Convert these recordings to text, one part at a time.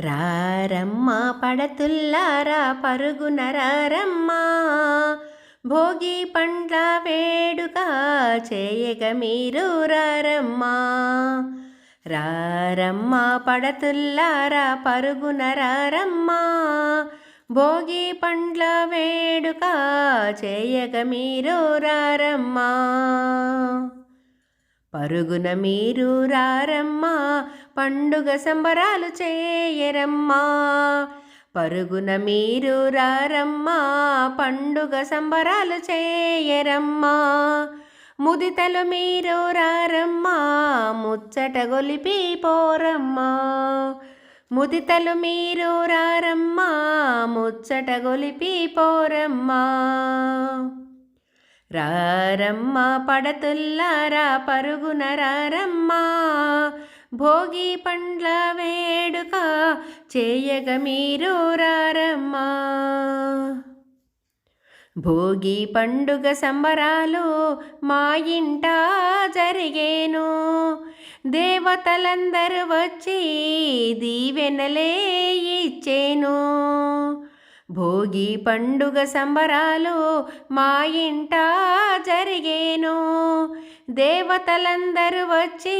రారమ్మ పడతుల్లారా పరుగున రారమ్మా. భోగి పండ్ల వేడుక చేయగ మీరు రారమ్మా. రారమ్మ పడతుల్లారా పరుగున రారమ్మా. భోగి పండ్ల వేడుక చేయగ మీరు రారమ్మా. పరుగున మీరు రారమ్మా పండుగ సంబరాలు చేయరమ్మా. పరుగున మీరు రారమ్మా పండుగ సంబరాలు చేయరమ్మా. ముదితలు మీరు రారమ్మా ముచ్చట గొలిపి పోరమ్మా. ముదితలు మీరు రారమ్మా ముచ్చట గొలిపి పోరమ్మా. రారమ్మ పడతుల్లారా పరుగున రారమ్మా. భోగి పండ్ల వేడుక చేయగ మీరు రారమ్మా. భోగి పండుగ సంబరాలు మా ఇంట జరిగేను. దేవతలందరూ వచ్చి దీవెనలే ఇచ్చేను. భోగి పండుగ సంబరాలు మా ఇంట జరిగేను. దేవతలందరూ వచ్చి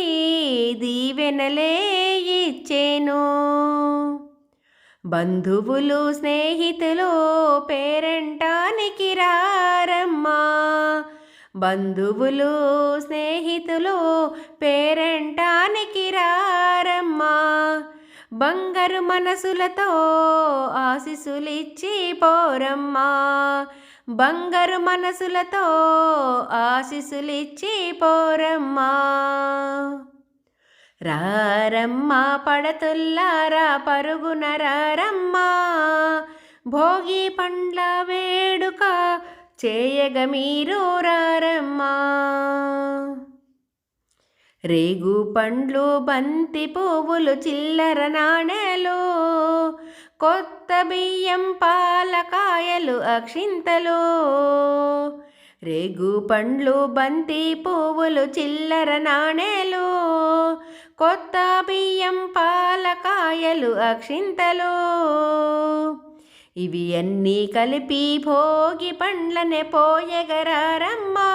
దీవెనలే ఇచ్చేను. బంధువులు స్నేహితులు పేరంటానికి రారమ్మా. బంధువులు స్నేహితులు పేరంటానికి బంగారు మనసులతో ఆశీసులిచ్చి పోరమ్మా. బంగారు మనసులతో ఆశీసులిచ్చి పోరమ్మా. రారమ్మా పడతుల్లారా పరుగున రారమ్మా. భోగి పండ్ల వేడుక చేయగ మీరు రా రేగు పండ్లు బంతి పువ్వులు చిల్లర నాణేలు కొత్త బియ్యం పాలకాయలు అక్షింతలు. రేగు పండ్లు బంతి పువ్వులు చిల్లర నాణేలు కొత్త బియ్యం పాలకాయలు అక్షింతలు. ఇవి అన్నీ కలిపి భోగి పండ్లనే పోయగరారమ్మా.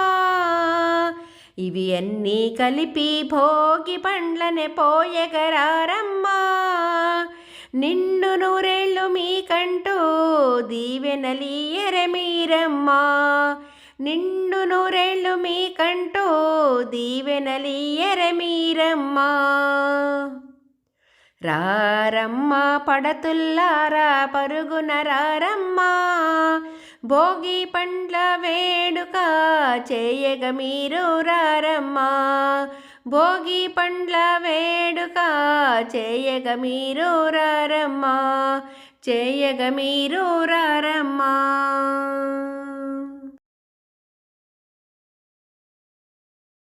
ఇవి అన్నీ కలిపి భోగి పండ్లనే పోయగరారమ్మా. నిండు నూరేళ్ళు మీకంటూ దీవెనలీయర మీరమ్మా నిండు నూరేళ్ళు మీకంటూ దీవెనలీయర మీరమ్మా రారమ్మా పడతుల్లారా పరుగున రారమ్మా. భోగి పండ్ల వేడుక చేయగ మీరు రారమ్మా. భోగి పండ్ల వేడుక చేయగ మీరు రారమ్మా. చేయగ మీరు రారమ్మా.